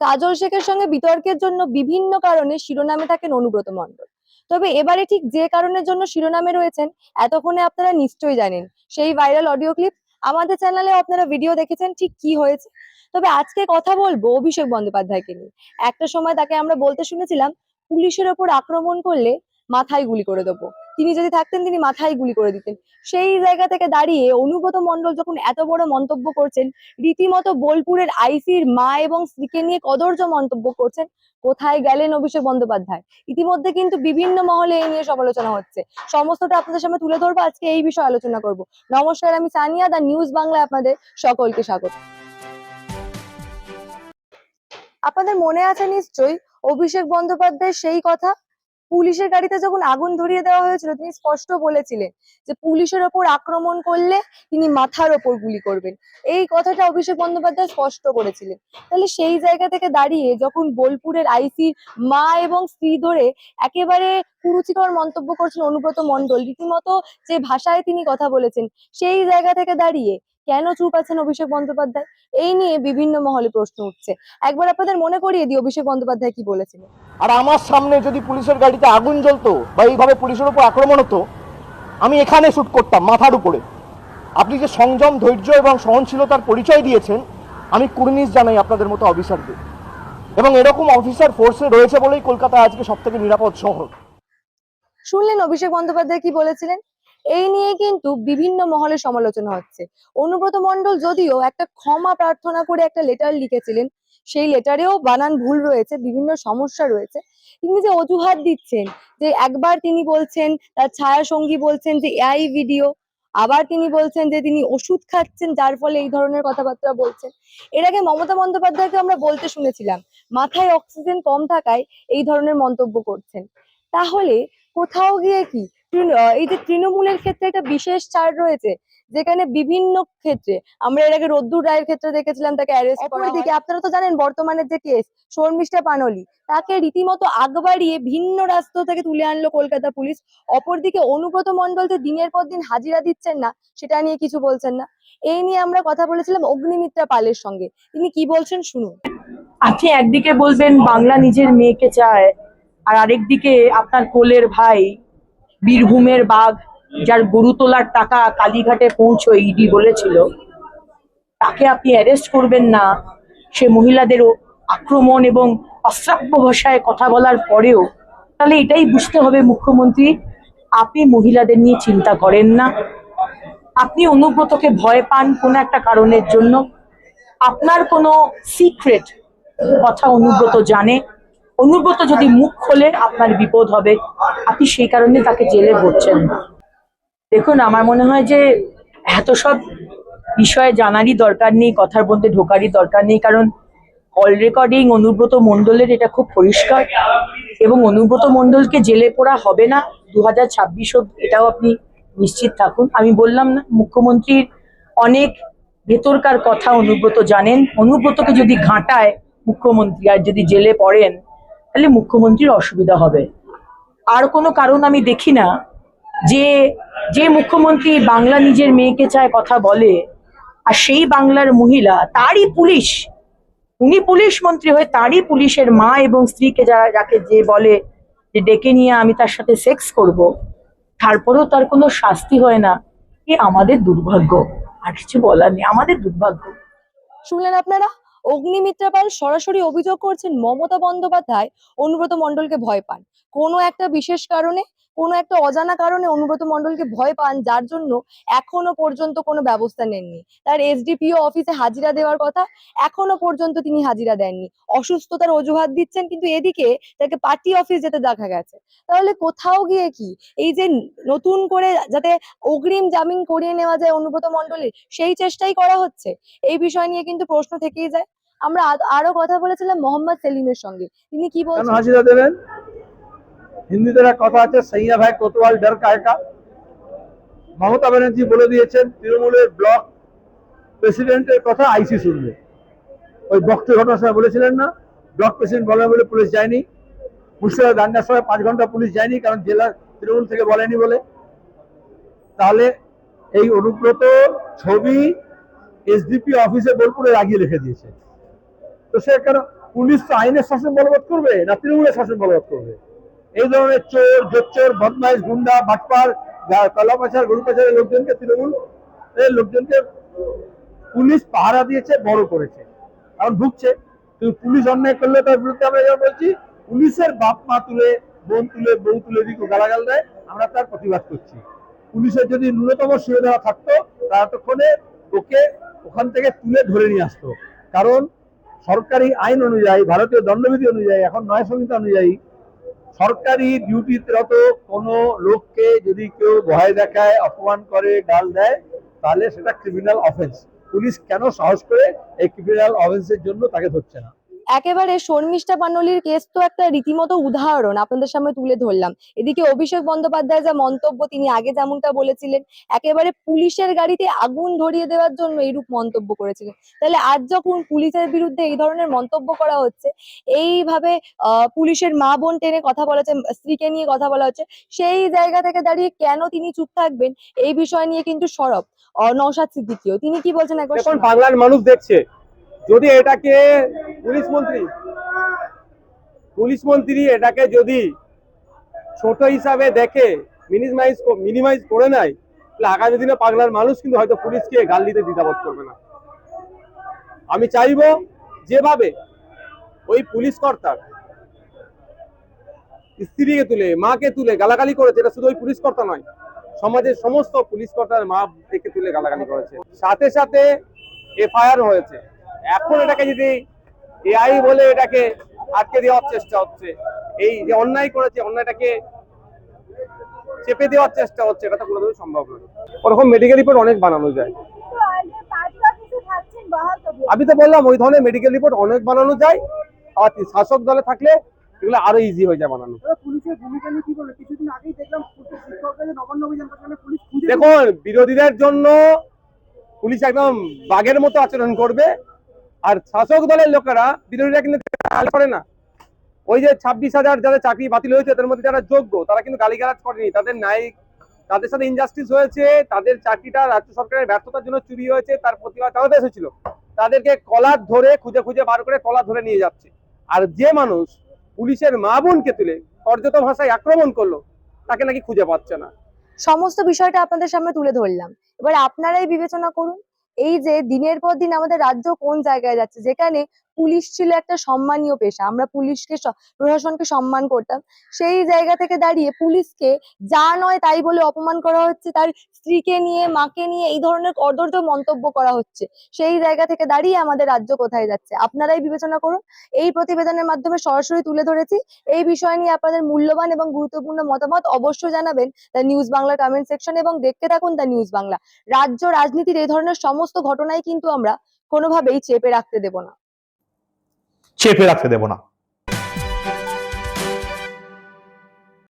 কাজল শেখের সঙ্গে বিতর্কের জন্য বিভিন্ন কারণে শিরোনামে থাকেন অনুব্রত মণ্ডল। তবে এবারে ঠিক যে কারণের জন্য শিরোনামে রয়েছেন, এতক্ষণে আপনারা নিশ্চয়ই জানেন। সেই ভাইরাল অডিও ক্লিপ আমাদের চ্যানেলে আপনারা ভিডিও দেখেছেন, ঠিক কি হয়েছে? তবে আজকে কথা বলব অভিষেক বন্দ্যোপাধ্যায়কে নিয়ে। একটা সময় তাকে আমরা বলতে শুনেছিলাম, পুলিশের ওপর আক্রমণ করলে মাথায় গুলি করে দেবো। তিনি যদি থাকতেন, তিনি মাথায় গুলি করে দিতেন। সেই জায়গা থেকে দাঁড়িয়ে অনুব্রত মণ্ডল যখন এত বড় মন্তব্য করছেন, রীতিমতো বোলপুরের আইসির মা এবং স্ত্রীকে নিয়ে কদর্য মন্তব্য করছেন, কোথায় গেলেন অভিষেক বন্দ্যোপাধ্যায়? ইতিমধ্যে কিন্তু বিভিন্ন মহলে এই নিয়ে সমালোচনা হচ্ছে। সমস্তটা আপনাদের সামনে তুলে ধরবো, আজকে এই বিষয়ে আলোচনা করব। নমস্কার, আমি সানিয়া দা নিউজ বাংলায় আপনাদের সকলকে স্বাগত। আপনাদের মনে আছে নিশ্চয়ই, অভিষেক বন্দ্যোপাধ্যায় সেই কথা? পুলিশের গাড়িতে যখন আগুন ধরিয়ে দেওয়া হয়েছিল, তিনি স্পষ্ট বলেছিলেন যে পুলিশের ওপর আক্রমণ করলে তিনি মাথার ওপর গুলি করবেন। এই কথাটা অভিষেক বন্দ্যোপাধ্যায় স্পষ্ট করেছিলেন। তাহলে সেই জায়গা থেকে দাঁড়িয়ে যখন বোলপুরের আইসি মা এবং স্ত্রী ধরে একেবারে কুরুচিকর মন্তব্য করছেন অনুব্রত মণ্ডল, রীতিমতো যে ভাষায় তিনি কথা বলেছেন, সেই জায়গা থেকে দাঁড়িয়ে কেন চুপ আছেন অভিষেক বন্দ্যোপাধ্যায়? এই নিয়ে বিভিন্ন মহলে প্রশ্ন উঠছে। একবার আপনাদের মনে করিয়ে দিই অভিষেক বন্দ্যোপাধ্যায় কি বলেছিলেন। আর আমার সামনে যদি পুলিশের গাড়িতে আগুন জ্বলতো বা এইভাবে পুলিশের উপর আক্রমণ হতো আমি এখানে শুট করতাম মাথার উপরে। আপনি যে সংযম ধৈর্য এবং সহনশীলতার পরিচয় দিয়েছেন আমি কুর্নিশ জানাই আপনাদের মতো অফিসারদের। এবং এরকম অফিসার ফোর্সে রয়েছে বলেই কলকাতা আজকে সব থেকে নিরাপদ শহর। শুনলেন অভিষেক বন্দ্যোপাধ্যায় কি বলেছিলেন? এই নিয়ে কিন্তু বিভিন্ন মহলে সমালোচনা হচ্ছে। অনুব্রত মণ্ডল যদিও একটা ক্ষমা প্রার্থনা করে একটা লেটার লিখেছিলেন, সেই লেটারেও বানান ভুল রয়েছে, বিভিন্ন সমস্যা রয়েছে। তিনি যে অজুহাত দিচ্ছেন, যে একবার তিনি বলছেন, তার ছায়া সঙ্গী বলছেন যে এআই ভিডিও আবার তিনি বলছেন যে তিনি ওষুধ খাচ্ছেন, যার ফলে এই ধরনের কথাবার্তা বলছেন। এর আগে মমতা বন্দ্যোপাধ্যায়কে আমরা বলতে শুনেছিলাম, মাথায় অক্সিজেন কম থাকায় এই ধরনের মন্তব্য করছেন। তাহলে কোথাও গিয়ে কি এই যে তৃণমূলের ক্ষেত্রে একটা বিশেষ ছাড় রয়েছে যেখানে বিভিন্ন ক্ষেত্রে আমরা এর আগে রোদ্দুর রায়ের ক্ষেত্রে দেখেছিলাম তাকে অ্যারেস্ট করা দিকে আপনারা তো জানেন বর্তমানের যে কেস শর্মিষ্ঠা পানলি তাকে রীতিমতো আগ বাড়িয়ে ভিন্ন রাস্তা থেকে তুলে আনলো কলকাতা পুলিশ অপরদিকে অনুব্রত মণ্ডল যে দিনের পর দিন হাজিরা দিচ্ছেন না সেটা নিয়ে কিছু বলছেন না। এই নিয়ে আমরা কথা বলেছিলাম অগ্নিমিত্রা পালের সঙ্গে তিনি কি বলছেন শুনুন। আপনি একদিকে বলবেন বাংলা নিজের মেয়েকে চায় আর আরেকদিকে আপনার কোলের ভাই বীরভূমের বাঘ যার গরু তোলার টাকা কালীঘাটে পৌঁছো ইডি বলেছিল, তাকে আপনি অ্যারেস্ট করবেন না। সে মহিলাদের আক্রমণ এবং অশ্রাব্য ভাষায় কথা বলার পরেও, তাহলে এটাই বুঝতে হবে মুখ্যমন্ত্রী, আপনি মহিলাদের নিয়ে চিন্তা করেন না। আপনি অনুব্রতকে ভয় পান কোনো একটা কারণের জন্য। আপনার কোনো সিক্রেট কথা অনুব্রত জানে। অনুব্রত যদি মুখ খোলে, আপনার বিপদ হবে। আপনি সেই কারণে তাকে জেলে ভরছেন। দেখুন, আমার মনে হয় যে এত সব বিষয়ে জানারই দরকার নেই, কথার মধ্যে ঢোকারই দরকার নেই, কারণ কল রেকর্ডিং অনুব্রত মণ্ডলের এটা খুব পরিষ্কার এবং অনুব্রত মণ্ডলকে জেলে পড়া হবে না। দু হাজার ছাব্বিশ এটাও আপনি নিশ্চিত থাকুন। আমি বললাম না, মুখ্যমন্ত্রীর অনেক ভেতরকার কথা অনুব্রত জানেন। অনুব্রতকে যদি ঘাঁটায় মুখ্যমন্ত্রী আর যদি জেলে পড়েন তাহলে মুখ্যমন্ত্রীর অসুবিধা হবে। আর কোনো কারণ আমি দেখি না যে যে মুখ্যমন্ত্রী বাংলা নিজের মেয়েকে চায় কথা বলে, আর সেই বাংলার মহিলা, তারই পুলিশ, উনি পুলিশ মন্ত্রী হয়ে তারই পুলিশের মা এবং স্ত্রীকে যারা যাকে যে বলে যে ডেকে নিয়ে আমি তার সাথে সেক্স করব, তারপরেও তার কোনো শাস্তি হয় না। এ আমাদের দুর্ভাগ্য। আর কিছু বলার নেই, আমাদের দুর্ভাগ্য। শুনলেন আপনারা? অগ্নিমিত্রা পাল সরাসরি অভিযোগ করছেন মমতা বন্দ্যোপাধ্যায়, অনুব্রত মণ্ডলকে ভয় পান। কোনো একটা বিশেষ কারণে কোনো একটা অজানা কারণে অনুব্রত মণ্ডলকে ভয় পান যার জন্য এখনও পর্যন্ত কোনো ব্যবস্থা নেননি। তার এসডিপিও অফিসে হাজিরা দেওয়ার কথা এখনও পর্যন্ত তিনি হাজিরা দেননি। অসুস্থতার অজুহাত দিচ্ছেন কিন্তু এদিকে তাকে পার্টি অফিস যেতে দেখা গেছে। তাহলে কোথাও গিয়ে কি? এই যে নতুন করে যাতে অগ্রিম জামিন করিয়ে নেওয়া যায় অনুব্রত মণ্ডলের সেই চেষ্টাই করা হচ্ছে? এই বিষয় নিয়ে কিন্তু প্রশ্ন থেকেই যায়। আমরা আরও কথা বলেছিলাম মোহাম্মদ সেলিমের সঙ্গে। তিনি কি বলছেন? হাজিরা দেবেন? একটা কথা আছে সৈয়া ভাই কোতোয়াল ডর কায়কা মমতা ব্যানার্জি বলে দিয়েছেন, তৃণমূলের ব্লক প্রেসিডেন্টের কথা আইসি শুনবে। ওই বক্তব্য ঘটনার সময় বলেছিলেন না, ব্লক প্রেসিডেন্ট বলে বলে পুলিশ যায়নি। মুর্শিদাবাদ দাঙ্গার সময় পাঁচ ঘণ্টা পুলিশ যায়নি, কারণ জেলা তৃণমূল থেকে বলেনি বলে। তাহলে এই অনুব্রত ছবি এসডিপি অফিসে বোলপুরে লাগিয়ে রেখে দিয়েছে। তো সে কেন পুলিশ তো আইনের শাসন বলবৎ করবে, না তৃণমূলের শাসন বলবৎ করবে? এই ধরনের চোর, জোচ্চোর, বদমাইশ, গুন্ডা, বাটপার কলা পাচার গরু পাচারের লোকজনকে তৃণমূল লোকজনকে পুলিশ পাহারা দিয়েছে, বড় করেছে। কারণ ঢুকছে কিন্তু পুলিশ অন্যায় করলে তার বিরুদ্ধে আমরা যেমন বলছি, পুলিশের বাপ মা তুলে, বোন তুলে, বউ তুলে দিকে গালাগাল দেয়, আমরা তার প্রতিবাদ করছি। পুলিশের যদি ন্যূনতম সুবিধা থাকতো, তারা ততক্ষণে ওকে ওখান থেকে তুলে ধরে নিয়ে আসতো। কারণ সরকারি আইন অনুযায়ী, ভারতীয় দণ্ডবিধি অনুযায়ী, এখন নয় সংহিতা অনুযায়ী সরকারি ডিউটিরত কোন লোককে যদি কেউ ভয় দেখায়, অপমান করে, গাল দেয়, তাহলে সেটা ক্রিমিনাল অফেন্স পুলিশ কেন সাহস করে এই ক্রিমিনাল অফেন্সের জন্য তাকে ধরছে না? একেবারে শর্মিষ্ঠা পান্নলির কেস তো একটা রীতিমতো উদাহরণ আপনাদের সামনে তুলে ধরলাম। এদিকে অভিষেক বন্দ্যোপাধ্যায় যা মন্তব্য তিনি আগে যেমনটা বলেছিলেন একেবারে পুলিশের গাড়িতে আগুন ধরিয়ে দেওয়ার জন্য এইরূপ মন্তব্য করেছিলেন। তাহলে আজ যখন পুলিশের বিরুদ্ধে এই ধরনের মন্তব্য করা হচ্ছে এইভাবে আহ, পুলিশের মা বোন টেনে কথা বলা হচ্ছে স্ত্রীকে নিয়ে কথা বলা হচ্ছে সেই জায়গা থেকে দাঁড়িয়ে কেন তিনি চুপ থাকবেন? এই বিষয় নিয়ে কিন্তু সরব আহ, নওশাদ সিদ্দিকিও। তিনি কি বলছেন শোনান। বাংলার মানুষ দেখছে। যদি এটাকে পুলিশ মন্ত্রী। পুলিশ মন্ত্রী এটাকে যদি ছোট হিসাবে দেখে মিনিমাইজ মিনিমাইজ করে নেয়, তাহলে আগামী দিনে বাংলার মানুষ কিন্তু হয়তো পুলিশকে গাল দিতে দ্বিধাবোধ করবে না। আমি চাইব যেভাবে ওই পুলিশ কর্তার স্ত্রীকে তুলে, মাকে তুলে গালাগালি করেছে, এটা শুধু ওই পুলিশ কর্তা নয়, সমাজের সমস্ত পুলিশ কর্তার মা থেকে তুলে গালাগালি করেছে। সাথে সাথে এফআইআর হয়েছে। এখন এটাকে যদি এআই বলে এটাকে আটকে দেওয়ার চেষ্টা হচ্ছে। এই যে অন্যায় করেছে অন্যায়টাকে চেপে দেওয়ার চেষ্টা হচ্ছে এটা তো কোনোদিনই সম্ভব নয়। ওরকম মেডিকেল রিপোর্ট অনেক বানানো যায়। আমি তো বললাম ওই ধরনের মেডিকেল রিপোর্ট অনেক বানানো যায় আর শাসক দলে থাকলে এগুলো আরও ইজি হয়ে যায় বানানো। দেখুন বিরোধীদের জন্য পুলিশ একদম বাঘের মতো আচরণ করবে। আর শাসক দলের লোকেরা, বিরোধীরা কিন্তু করে না। ওই যে ছাব্বিশ হাজার যাদের চাকরি বাতিল হয়েছে, তাদের মধ্যে যারা যোগ্য, তারা কিন্তু গালিগালাজ করেনি। তাদের ন্যায় তাদের সাথে ইনজাস্টিস হয়েছে, তাদের চাকরিটা রাজ্য সরকারের ব্যর্থতার জন্য চুরি হয়েছে, তার প্রতিবাদ জানাতে এসেছিল তাদেরকে কলার ধরে, খুঁজে খুঁজে বার করে কলার ধরে নিয়ে যাচ্ছে। আর যে মানুষ পুলিশের মা বোনকে তুলে পর্যত ভাষায় আক্রমণ করল, তাকে নাকি খুঁজে পাচ্ছে না। সমস্ত বিষয়টা আপনাদের সামনে তুলে ধরলাম। এবার আপনারাই বিবেচনা করুন এই যে দিনের পর দিন আমাদের রাজ্য কোন জায়গায় যাচ্ছে? যেখানে পুলিশ ছিল একটা সম্মানীয় পেশা। আমরা পুলিশকে প্রশাসনকে সম্মান করতাম। সেই জায়গা থেকে দাঁড়িয়ে পুলিশকে যা নয় তাই বলে অপমান করা হচ্ছে, তার স্ত্রীকে নিয়ে, মাকে নিয়ে এই ধরনের কদর্য মন্তব্য করা হচ্ছে। সেই জায়গা থেকে দাঁড়িয়ে আমাদের রাজ্য কোথায় যাচ্ছে? আপনারাই বিবেচনা করুন। এই প্রতিবেদনের মাধ্যমে সরাসরি তুলে ধরেছি। এই বিষয় নিয়ে আপনাদের মূল্যবান এবং গুরুত্বপূর্ণ মতামত অবশ্যই জানাবেন the news Bangla comment section এবং দেখতে থাকুন দ্য নিউজ বাংলা। রাজ্য রাজনীতির এই ধরনের সমস্ত ঘটনাই কিন্তু আমরা কোনোভাবেই চেপে রাখতে দেব না। চেপে রাখতে দেব না।